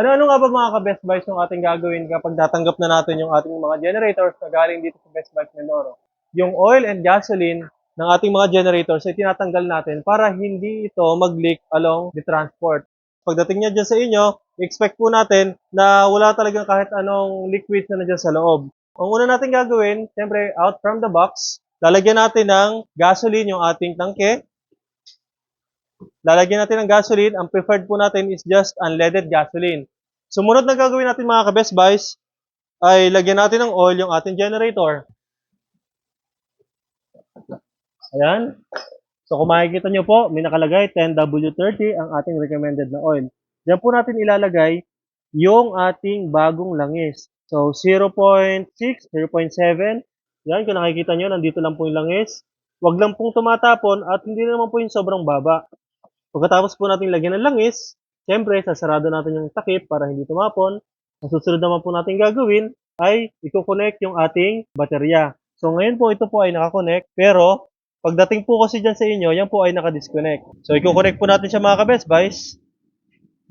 Ano-ano nga ba mga ka-Best Buys yung ating gagawin kapag tatanggap na natin yung ating mga generators na galing dito sa Best Buys Mindoro? Yung oil and gasoline ng ating mga generators ay tinatanggal natin para hindi ito mag-leak along the transport. Pagdating niya dyan sa inyo, expect po natin na wala talagang kahit anong liquid na nandiyan sa loob. Ang una natin gagawin, siyempre, out from the box, lalagyan natin ng gasoline yung ating tangke. Lalagyan natin ng gasoline. Ang preferred po natin is just unleaded gasoline. Sumunod na gagawin natin mga ka-best buys, ay lagyan natin ng oil yung ating generator. Ayan. So kung makikita nyo po, may nakalagay 10W30 ang ating recommended na oil. Diyan po natin ilalagay yung ating bagong langis. So 0.6, 0.7. Yan, kung nakikita nyo, nandito lang po yung langis. Huwag lang pong tumatapon at hindi naman po yung sobrang baba. Pagkatapos po natin lagyan ng langis, siyempre, sasarado natin yung takip para hindi tumapon. Ang susunod naman po natin gagawin ay i-connect yung ating baterya. So ngayon po, ito po ay nakakonect, pero pagdating po kasi dyan sa inyo, yan po ay naka-disconnect. So i-connect po natin siya mga ka-best buys.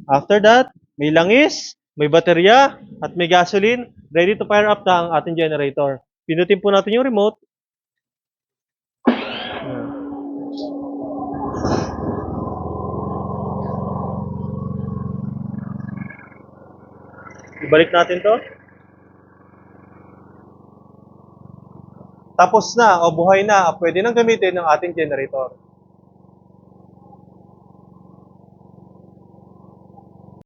After that, may langis, may baterya, at may gasoline, ready to fire up na ang ating generator. Pinutin po natin yung remote. Ibalik natin to. Tapos na o buhay na, pwede nang gamitin ng ating generator.